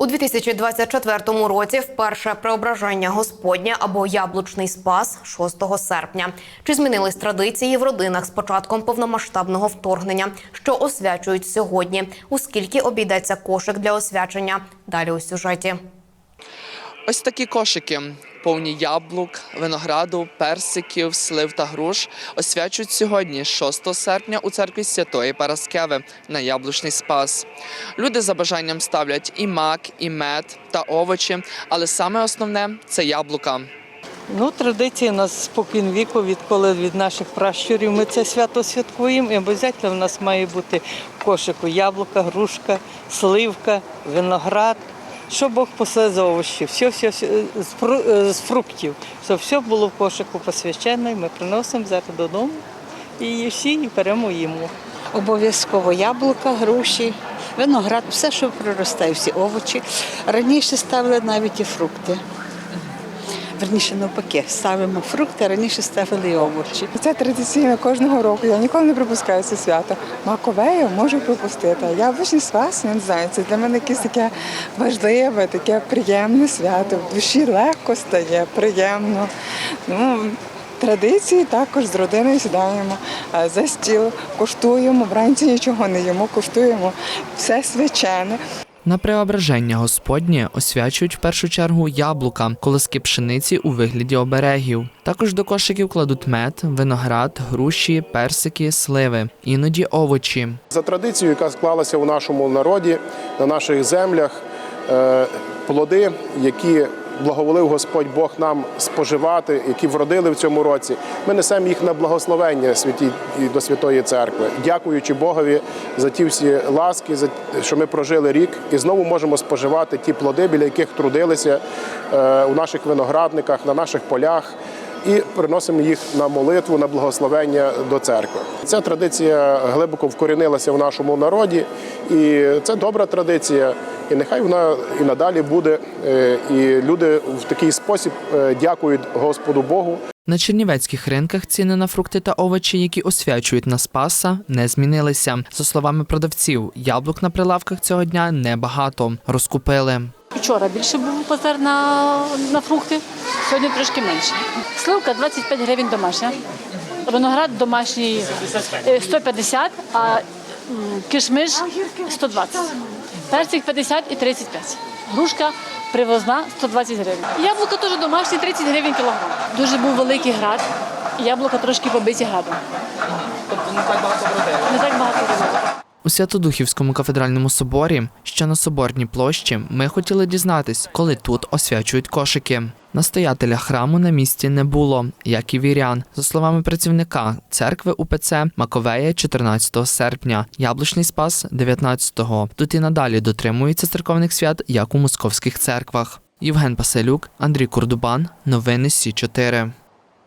У 2024 році вперше преображення Господня або яблучний спас 6 серпня. Чи змінились традиції в родинах з початком повномасштабного вторгнення, що освячують сьогодні? У скільки обійдеться кошик для освячення? Далі у сюжеті. Ось такі кошики, повні яблук, винограду, персиків, слив та груш, освячують сьогодні, 6 серпня, у церкві Святої Параскеви на яблучний спас. Люди за бажанням ставлять і мак, і мед та овочі, але саме основне це яблука. Ну, традиції у нас спокін віку, відколи від наших пращурів ми це свято святкуємо. І обов'язково в нас має бути кошику яблука, грушка, сливка, виноград. Що Бог посилає за овочі, все, все, все е, з фруктів, щоб все було в кошику посвящено, і ми приносимо зараз додому і всі і беремо їмо. Обов'язково яблука, груші, виноград, все, що проростає, всі овочі. Раніше ставили навіть і фрукти. Верніше навпаки, ставимо фрукти, раніше ставили і овочі. Це традиційно кожного року. Я ніколи не пропускаю це свято. Маковею можу пропустити. а Яблучний спас, я не знаю, це для мене якесь таке важливе, таке приємне свято. В душі легко стає, приємно. Ну, Традиції також з родиною сідаємо е, за стіл, коштуємо, вранці нічого не їмо, коштуємо все свячене. На преображення Господнє освячують в першу чергу яблука, колоски пшениці у вигляді оберегів. Також до кошиків кладуть мед, виноград, груші, персики, сливи, іноді овочі. За традицією, яка склалася у нашому народі, на наших землях, е, плоди, які благоволив Господь Бог нам споживати, які вродили в цьому році, ми несемо їх на благословення святі і до Святої Церкви, дякуючи Богові за ті всі ласки, за що ми прожили рік, і знову можемо споживати ті плоди, біля яких трудилися е, у наших виноградниках, на наших полях і приносимо їх на молитву, на благословення до церкви. Ця традиція глибоко вкорінилася в нашому народі, і це добра традиція. І нехай вона і надалі буде. Е, І люди в такий спосіб е, дякують Господу Богу На чернівецьких ринках ціни на фрукти та овочі, які освячують на Спаса, не змінилися. За словами продавців, яблук на прилавках цього дня небагато. Розкупили. Вчора більше був базар на, на фрукти, сьогодні трошки менше. Сливка 25 гривень домашня, виноград домашній е, 150, а м, кишмиш 120. Персик 50 і 35. Грушка привозна 120 гривень. Яблука теж домашні 30 гривень кілограм. Дуже був великий град, яблука трошки побиті градом. Тобто не так багато Не так багато вродило. У Святодухівському кафедральному соборі, що на соборній площі, ми хотіли дізнатись, коли тут освячують кошики. Настоятеля храму на місці не було, як і вірян. За словами працівника церкви УПЦ Маковея 14 серпня, Яблучний Спас 19-го. Тут і надалі дотримуються церковних свят, як у московських церквах. Євген Паселюк, Андрій Курдубан. Новини Сі 4